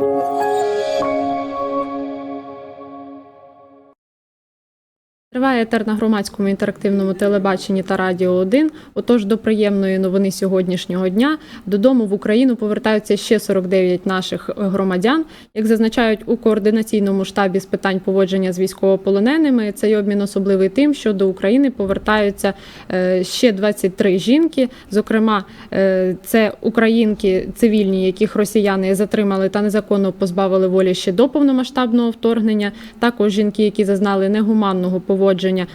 嗯。Триває етер на громадському інтерактивному телебаченні та радіо 1. Отож, до приємної новини сьогоднішнього дня додому в Україну повертаються ще 49 наших громадян. Як зазначають у координаційному штабі з питань поводження з військовополоненими, цей обмін особливий тим, що до України повертаються е, ще 23 жінки. Зокрема, е, це українки цивільні, яких росіяни затримали та незаконно позбавили волі ще до повномасштабного вторгнення. Також жінки, які зазнали негуманного поводження,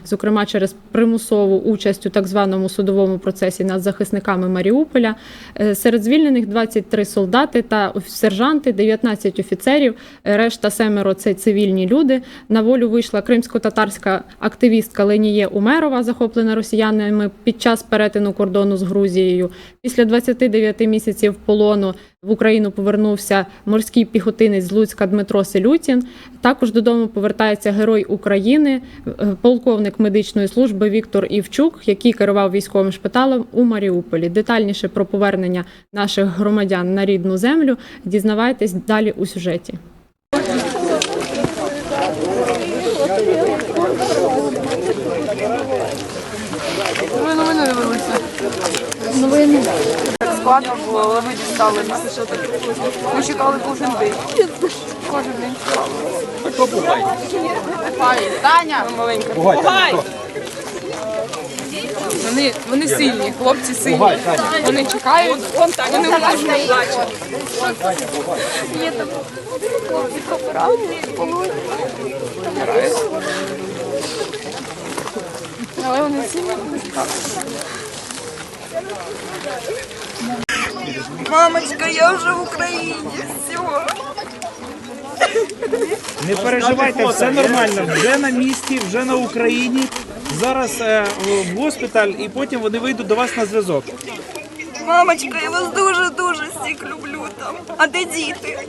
зокрема через примусову участь у так званому судовому процесі над захисниками Маріуполя. Е, Серед звільнених 23 солдати та сержанти, 19 офіцерів. е, Решта семеро це цивільні люди. На волю вийшла кримсько-татарська активістка Леніє Умерова, захоплена росіянами під час перетину кордону з Грузією. Після 29 місяців полону в Україну повернувся морський піхотинець з Луцька Дмитро Селютін. Також додому повертається герой України, е, полковник медичної служби Віктор Івчук, який керував військовим шпиталем у Маріуполі. Детальніше про повернення наших громадян на рідну землю дізнавайтесь далі у сюжеті. Ви новини Було, але ви дістали нас. Ми чекали кожен день. Кожен день чекали. Пай, Таня! Маленька. Пугай! Вони, вони сильні, хлопці сильні. Вони чекають, вони плачуть. Є там хлопці поправили. Але вони сильні. Мамочка, я вже в Україні. Все. Не переживайте, все нормально. Вже на місці, вже на Україні. Зараз е, в госпіталь і потім вони вийдуть до вас на зв'язок. Мамочка, я вас дуже-дуже всіх люблю там. А де діти?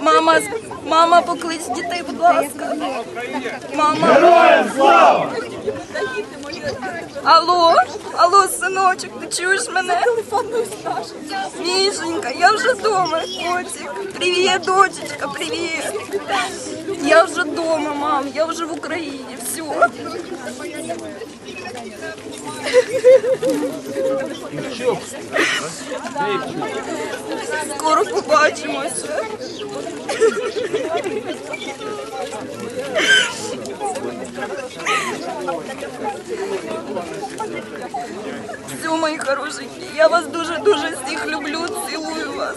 Мама, мама, поклич дітей, будь ласка. Мама. Героям слава! Алло, алло, синочок, ти чуєш мене? Мішенька, я вже вдома, котик. Привіт, дочечка, привіт. Я вже вдома, мам, я вже в Україні, все. Скоро побачимося. Все, мої хорошенькі, я вас дуже-дуже всіх люблю, цілую вас.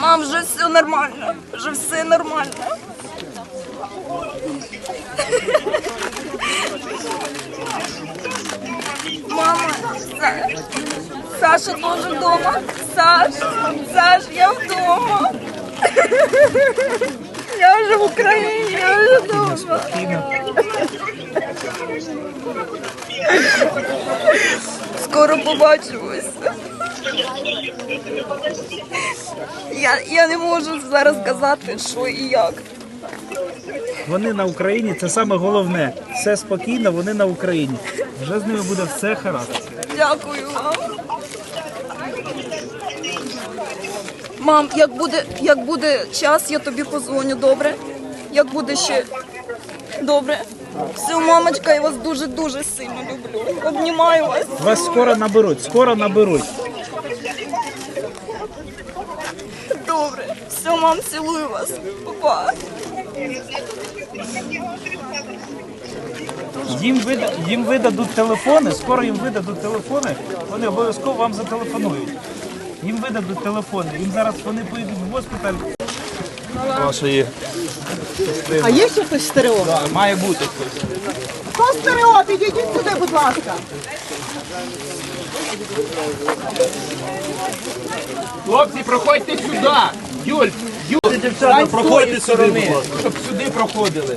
Мам, вже все нормально, вже все нормально. Мама, Са- Саша тоже вдома. Саш, Саш, я вдома. Я вже в Україні, я вже вдома. Скоро побачимося. Я, я не можу зараз сказати, що і як. Вони на Україні, це саме головне. Все спокійно, вони на Україні. Вже з ними буде все хорошо. Дякую вам. Мам, як буде, як буде час, я тобі позвоню, добре? Як буде ще добре? Все, мамочка, я вас дуже-дуже сильно люблю. Обнімаю вас. Вас скоро наберуть, скоро наберуть. Добре. Все, мам, цілую вас. Папа. Їм, вида, їм видадуть телефони, скоро їм видадуть телефони, вони обов'язково вам зателефонують. Їм видадуть телефони. Їм зараз вони поїдуть в госпіталь. Вашої А є ще хтось стерео? має бути хтось. Хто стерео? Підійдіть сюди, будь ласка. Хлопці, проходьте сюди. Юль, Юль, Дівчата, проходьте сюди, будь ласка. щоб сюди проходили.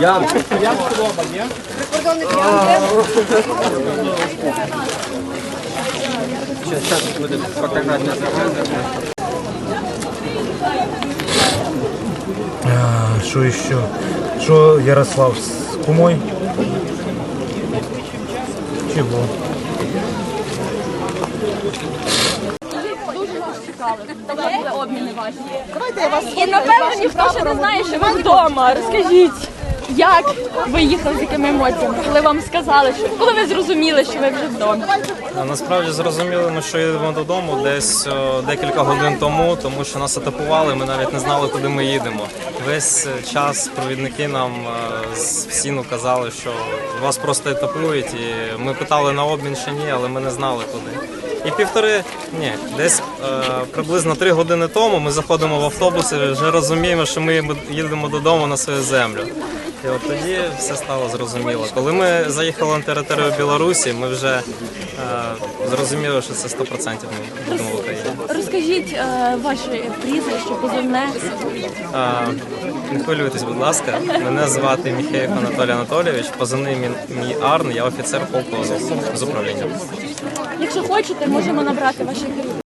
я Прикордонник Сейчас будемо показати на загальне. Що ще? Що Ярослав с кумой? Чего? Чого? І напевно ніхто ще не знає, що ви вдома. Розкажіть, як ви їхали з якими емоціями, коли вам сказали, що коли ви зрозуміли, що ви вже вдома. Насправді зрозуміли, ми, що їдемо додому десь декілька годин тому, тому що нас атакували, ми навіть не знали, куди ми їдемо. Весь е, час провідники нам е, з всіну казали, що вас просто етапують, і ми питали на обмін чи ні, але ми не знали куди. І півтори, ні, десь е, приблизно три години тому ми заходимо в автобус і вже розуміємо, що ми їдемо додому на свою землю. І от тоді все стало зрозуміло. Коли ми заїхали на територію Білорусі, ми вже е, зрозуміли, що це 100% ми будемо в Україні. Розкажіть е, ваше прізвище, позивне. Е, не хвилюйтесь, будь ласка. Мене звати Міхеєв Анатолій Анатолійович. Позивний мій, мій Арн, я офіцер полку Азов з управління. Якщо хочете, можемо набрати ваші керівники.